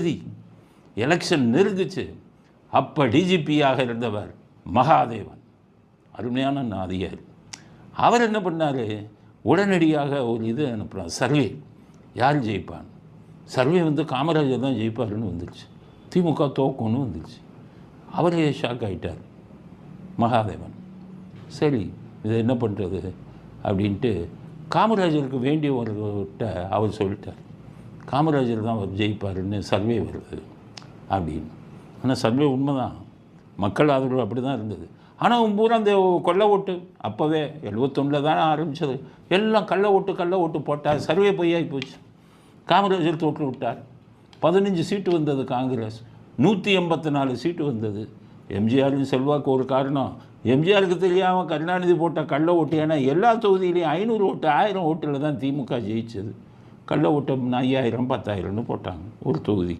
தேதி எலெக்ஷன் நெருங்குச்சு. அப்போ டிஜிபியாக இருந்தவர் மகாதேவன். அருமையான நாதியார். அவர் என்ன பண்ணார்? உடனடியாக ஒரு இது அனுப்புகிறார் சர்வே. யார் ஜெயிப்பான்? சர்வே வந்து காமராஜர் தான் ஜெயிப்பாருன்னு வந்துருச்சு திமுக தோக்குன்னு வந்துருச்சு அவரே ஷாக் ஆகிட்டார் மகாதேவன். சரி இதை என்ன பண்ணுறது அப்படின்ட்டு காமராஜருக்கு வேண்டியவர்கிட்ட அவர் சொல்லிட்டார். காமராஜர் தான் அவர் ஜெயிப்பாருன்னு சர்வே வருது அப்படின்னு. ஆனால் சர்வே உண்மைதான். மக்கள் ஆதரவு அப்படி தான் இருந்தது ஆனால் பூரா அந்த கொள்ள ஓட்டு அப்போவே எழுபத்தொன்னில் தான் ஆரம்பித்தது எல்லாம் கள்ள ஓட்டு கள்ள ஓட்டு போட்டார் சர்வே பொய்யாகி போச்சு. காமராஜர் தோற்று விட்டார். பதினஞ்சு சீட்டு வந்தது காங்கிரஸ். நூற்றி எண்பத்தி நாலு சீட்டு வந்தது. எம்ஜிஆரின் செல்வாக்கு ஒரு காரணம். எம்ஜிஆருக்கு தெரியாமல் கருணாநிதி போட்ட கள்ள ஓட்டு ஏன்னா எல்லா தொகுதியிலையும் ஐநூறு ஓட்டு ஆயிரம் ஓட்டில் தான் திமுக ஜெயிச்சது. கள்ள ஓட்டம் ஐயாயிரம் பத்தாயிரம்னு போட்டாங்க ஒரு தொகுதி